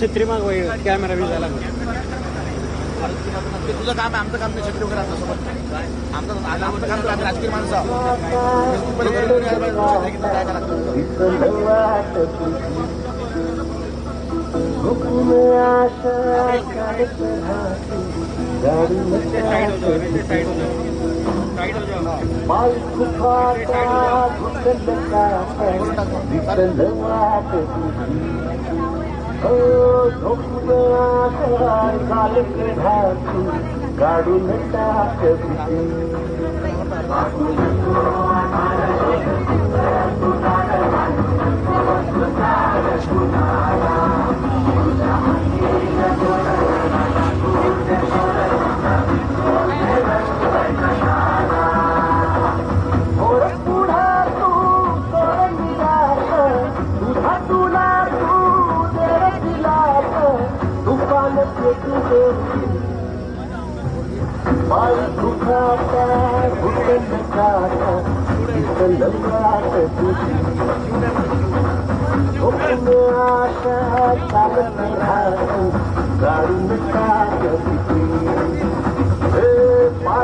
छत्री मागवाय कॅमेरा बी झाला. ते तुझं काम आहे आमचं काम नाही छत्री वगैरे आमचं आमचं काम आम्ही राजकीय माणसं. आहोत. اوه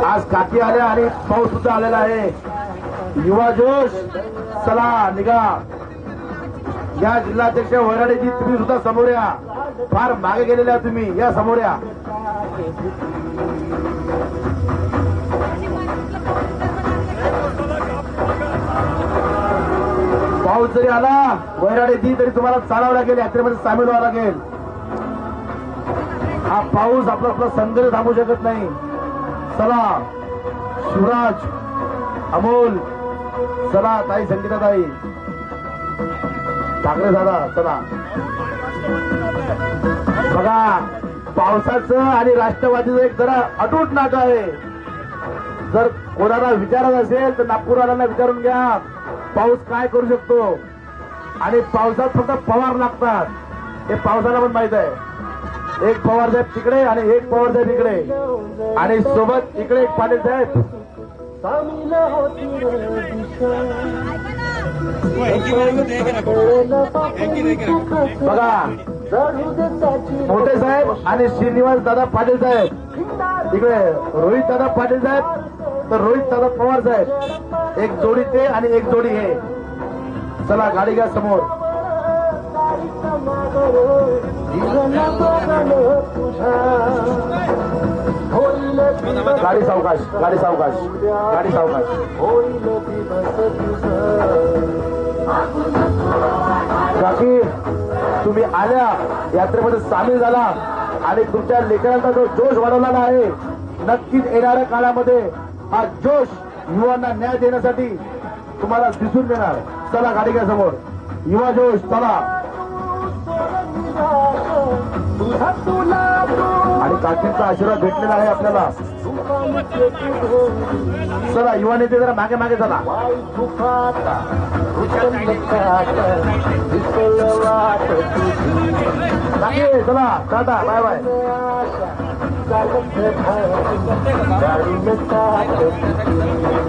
आज काकी आल्या आणि पाऊस सुद्धा आलेला आहे. युवा जोश चला निघा. या जिल्हाध्यक्ष वराडेजी तुम्ही सुद्धा समोर या. फार मागे गेलेल्या तुम्ही. या समोर या. पाऊस जरी आला वैराडेजी तरी तुम्हाला चालावं लागेल यात्रेमध्ये सामील व्हावं लागेल. हा पाऊस आपला आपला संघर्ष थांबू शकत नाही. चला शिवराज अमोल चला ताई संगीता ताई ठाकरे दादा चला बघा पावसाचं आणि राष्ट्रवादीचं एक जरा अटूट नातं आहे. जर कोणाला विचारत असेल तर नागपूरवाल्यांना विचारून घ्या. पाऊस काय करू शकतो? आणि पावसात फक्त पवार लागतात. हे पावसाला पण माहीत आहे. एक पवार साहेब तिकडे आणि एक पवार साहेब इकडे. आणि सोबत इकडे एक पाटील साहेब. होती बघा मोठे साहेब आणि श्रीनिवास दादा पाटील साहेब. इकडे रोहित दादा पाटील साहेब तर रोहित दादा पवार साहेब. एक जोडी ते आणि एक जोडी हे. चला गाडी घ्या समोर. होईल गाडी सावकाश गाडी सावकाश गाडी सावकाश. काकी बाकी तुम्ही आल्या यात्रेमध्ये सामील झाला आणि तुमच्या लेकरांचा जो जोश वाढवलेला आहे नक्कीच येणाऱ्या काळामध्ये हा जोश युवांना न्याय देण्यासाठी तुम्हाला दिसून देणार. चला गाडी घ्या समोर. युवा जोश चला. आणि काकींचा आशीर्वाद भेटलेला आहे आपल्याला. चला युवा नेते जरा मागे मागे चला. चला टाटा बाय बाय.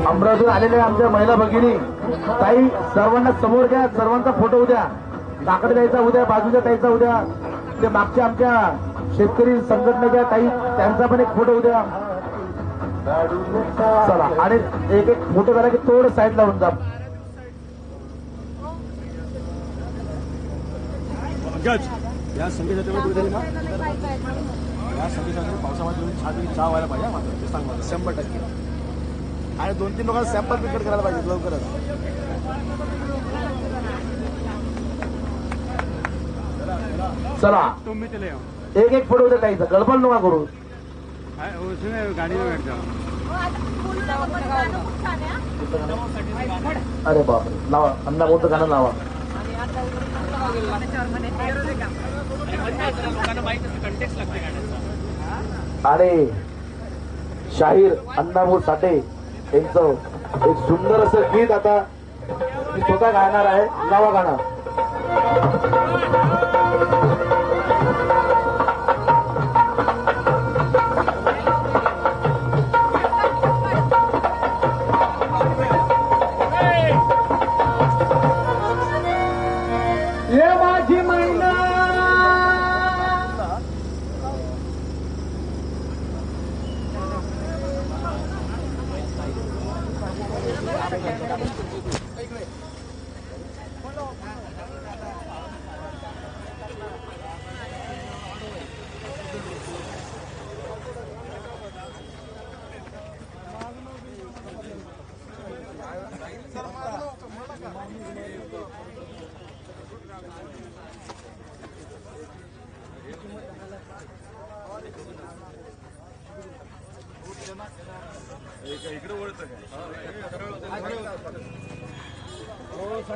अमरावतीत आलेल्या आमच्या महिला भगिनी. ताई सर्वांना समोर घ्या सर्वांचा फोटो उद्या. काकडे द्यायचा उद्या बाजूच्या ताईचा उद्या. ते मागच्या आमच्या शेतकरी संघटनेच्या ताई त्यांचा पण एक फोटो उद्या. चला आणि एक एक फोटो करा की थोडं साईड लावून जा. या संगीतामध्ये उद्या ना या संगीतामध्ये पावसामध्ये येऊन छान चहा व्हायला पाहिजे हा मात्र ते सांग मला शंभर टक्के. आणि दोन तीन लोकांना सॅम्पल पिकेट करायला पाहिजे लवकरच. चला. तुम भी चले एक एक फोटो उद्या ताईचा गडबड नका करू. हाँ, उसमें गाड़ी में बैठ जाओ अरे बापरे. लावा. अण्णा कोणतं गाणं लावा. आणि शाहीर अण्णाभाऊ साठे यांचं एक सुंदर असं गीत आता मी स्वतः गायणार आहे. लावा गाणं.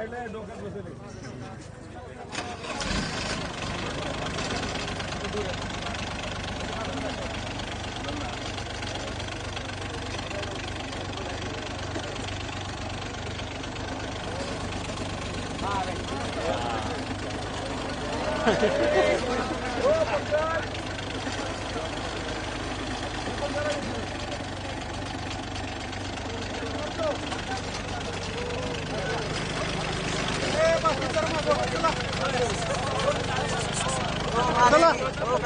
इथले जरा सरका ना बाजूला विमानासारखंच आहे ना गाडी लोकांना लाईन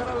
नाही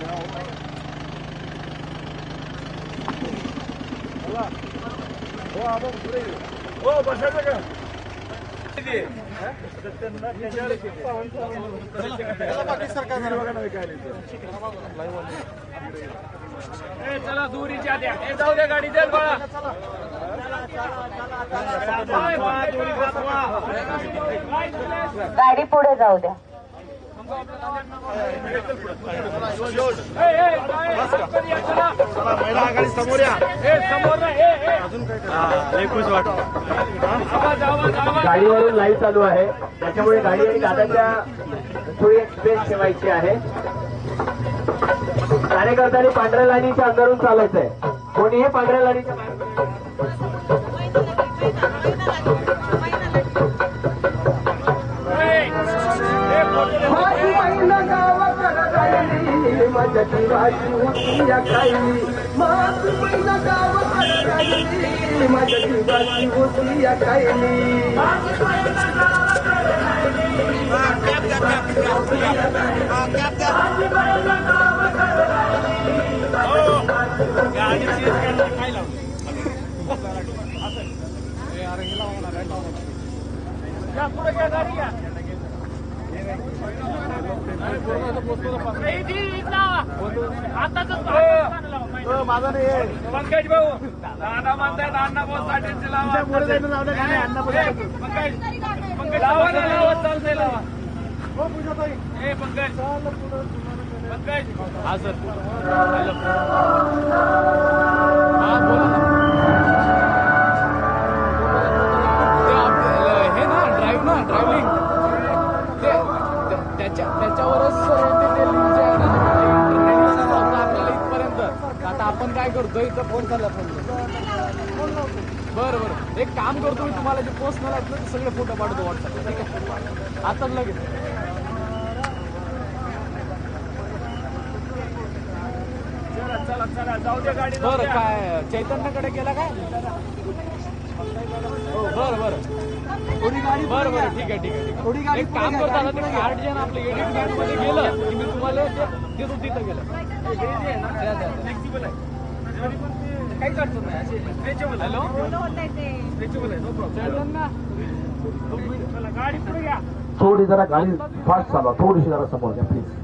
का हो आबा चला दुरीच्या द्या हे जाऊ द्या गाडी द्या बाळा गाडी पुढे जाऊ द्या. महिला आघाडी समोर या ए, समोर ना, ए, ए. जावा, जावा, जावा. गाडीवरून लाईव्ह चालू आहे त्याच्यामुळे गाडी आणि दादाच्या थोडी एक स्पेस ठेवायची आहे कार्यकर्त्यांनी पांढऱ्या लाईनीच्या अंदरून चालायचं आहे कोणीही पांढऱ्या लाईनीच्या. माझ्या जीवाची होती या काही माझी महिला गावाकडे माझ्या जीवाची होती या काही माझा नाही आहे. पंकज भाऊ दादा म्हणतायत अण्णा भाऊ साठेंचे लावा. पुढे जायचं जाऊ द्या, काय नाही, अण्णा भाऊ ए, पंकज पंकज लावा ना लावा. चालतंय लावा. ए पंकज. पंकज. हा सर. हा बोला काय करतो इथं फोन चालला फोन बरं बरं एक काम करतो मी तुम्हाला जे पर्सनल आहेत ना ते सगळे फोटो पाठवतो व्हॉट्सअपला ठीक आहे आताच लगेच गाडी बरं काय चैतन्यकडे गेला काय हो बरं बरं बरं बरं ठीक आहे ठीक आहे आहे एक काम करतो आता ते कार्ड जे आहे ना आपलं एडिटमध्ये गेलं की मी तुम्हाला देतो तिथं गेलं द्या, द्या. काहीच अडचण नाही अशी स्ट्रेचेबल हॅलो स्ट्रेचेबल आहे नो प्रॉब्लेम चला गाडी पुढे घ्या थोडी जरा गाडी फास्ट चालवा थोडीशी जरा समोर घ्या प्लीज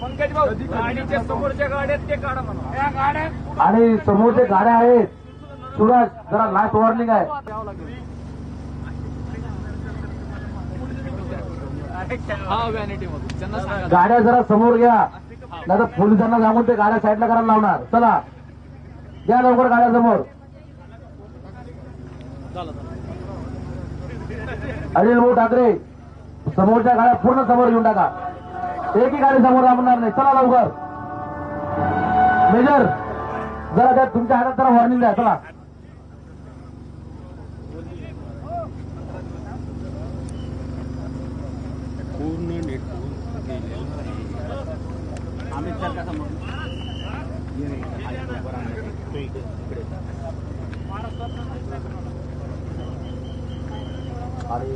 पंकज भाऊ गाडीच्या समोरच्या गाड्यात ते काढा म्हणा गाड्यात आणि समोरच्या गाड्या आहेत सुरज जरा लास्ट वॉर्निंग आहे गाड्या जरा समोर घ्या. नाही तर पोलिसांना सांगून ते गाड्या साईडला करायला लावणार. चला. द्या लवकर गाड्या समोर अनिल भाऊ ठाकरे समोरच्या गाड्या पूर्ण समोर घेऊन टाका. एकही गाडी समोर थांबणार नाही. चला लवकर. मेजर जरा त्या तुमच्या हातात जरा वॉर्निंग द्या. चला. आणि